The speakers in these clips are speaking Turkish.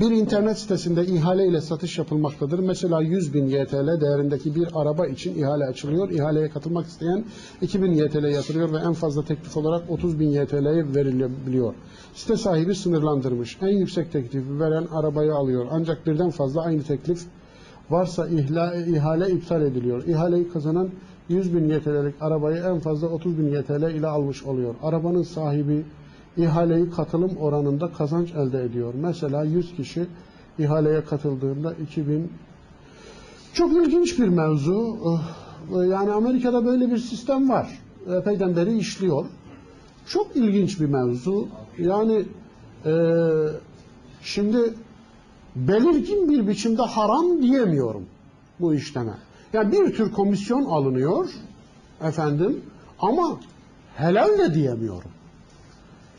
Bir internet sitesinde ihale ile satış yapılmaktadır. Mesela 100 bin YTL değerindeki bir araba için ihale açılıyor. İhaleye katılmak isteyen 2000 YTL yatırıyor ve en fazla teklif olarak 30 bin YTL'ye verilebiliyor. Site sahibi sınırlandırmış. En yüksek teklifi veren arabayı alıyor. Ancak birden fazla aynı teklif varsa ihla, ihale iptal ediliyor. İhaleyi kazanan 100 bin YTL'lik arabayı en fazla 30 bin YTL ile almış oluyor. Arabanın sahibi ihaleyi katılım oranında kazanç elde ediyor. Mesela 100 kişi ihaleye katıldığında 2000 çok ilginç bir mevzu. Eh, Yani Amerika'da böyle bir sistem var. Epeyden beri işliyor. Çok ilginç bir mevzu. Yani eee, şimdi belirgin bir biçimde haram diyemiyorum bu işleme. Yani bir tür komisyon alınıyor efendim ama helal de diyemiyorum.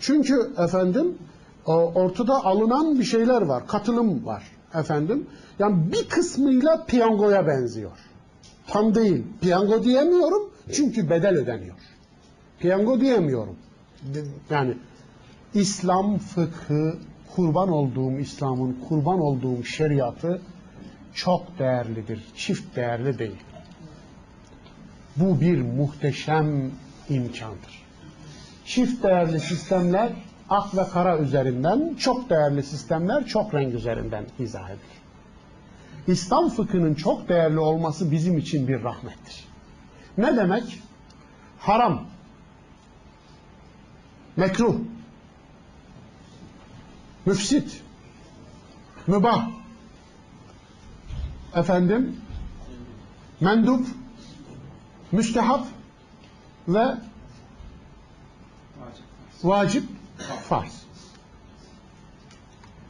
Çünkü efendim o- ortada alınan bir şeyler var. Katılım var efendim. Yani bir kısmıyla piyangoya benziyor. Tam değil. Piyango diyemiyorum çünkü bedel ödeniyor. Piyango diyemiyorum. Yani İslam fıkhı, kurban olduğum İslam'ın kurban olduğum şeriatı çok değerlidir. Çift değerli değil. Bu bir muhteşem imkandır. Çift değerli sistemler ak ve kara üzerinden, çok değerli sistemler çok renk üzerinden izah edilir. İslam fıkhının çok değerli olması bizim için bir rahmettir. Ne demek? Haram, mekruh, müfsit, mübah, efendim, mendup, müstehap ve vacip, farz.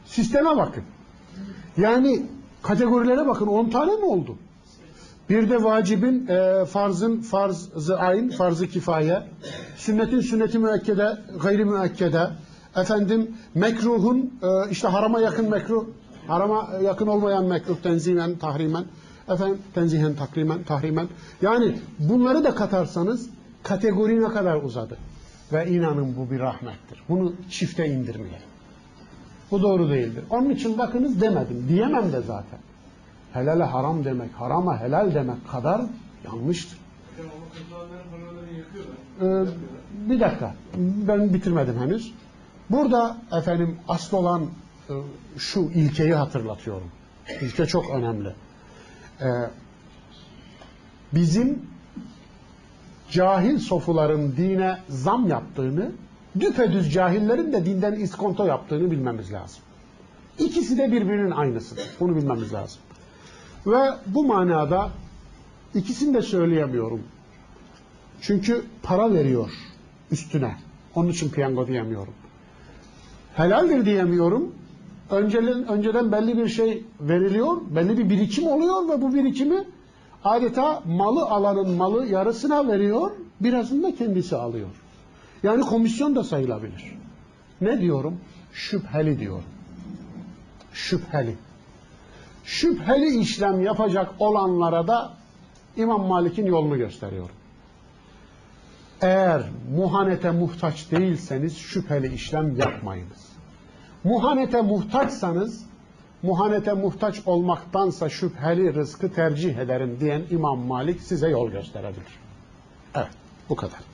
Sisteme bakın. Yani kategorilere bakın 10 tane mi oldu? Bir de vacibin, e, farzın farz-ı ayn, farz-ı kifaye, sünnetin sünneti müekkede, gayri müekkede, efendim mekruhun e, işte harama yakın mekruh, harama yakın olmayan mekruh tenzimen, tahrimen, efendim tenzihen, takrimen, tahrimen. Yani bunları da katarsanız kategori ne kadar uzadı. Ve inanın bu bir rahmettir. Bunu çifte indirmeyelim. Bu doğru değildir. Onun için bakınız demedim. Diyemem de zaten. Helale haram demek, harama helal demek kadar yanlıştır. Ee, bir dakika. Ben bitirmedim henüz. Burada efendim asıl olan e, şu ilkeyi hatırlatıyorum. İlke çok önemli. Ee, bizim cahil sofuların dine zam yaptığını, düpedüz cahillerin de dinden iskonto yaptığını bilmemiz lazım. İkisi de birbirinin aynısıdır. Bunu bilmemiz lazım. Ve bu manada ikisini de söyleyemiyorum. Çünkü para veriyor üstüne. Onun için piyango diyemiyorum. Helaldir diyemiyorum. Önceden, önceden belli bir şey veriliyor, belli bir birikim oluyor ve bu birikimi adeta malı alanın malı yarısına veriyor, birazını da kendisi alıyor. Yani komisyon da sayılabilir. Ne diyorum? Şüpheli diyorum. Şüpheli. Şüpheli işlem yapacak olanlara da İmam Malik'in yolunu gösteriyorum. Eğer muhanete muhtaç değilseniz şüpheli işlem yapmayınız. Muhanete muhtaçsanız muhanete muhtaç olmaktansa şüpheli rızkı tercih ederim diyen İmam Malik size yol gösterebilir. Evet, bu kadar.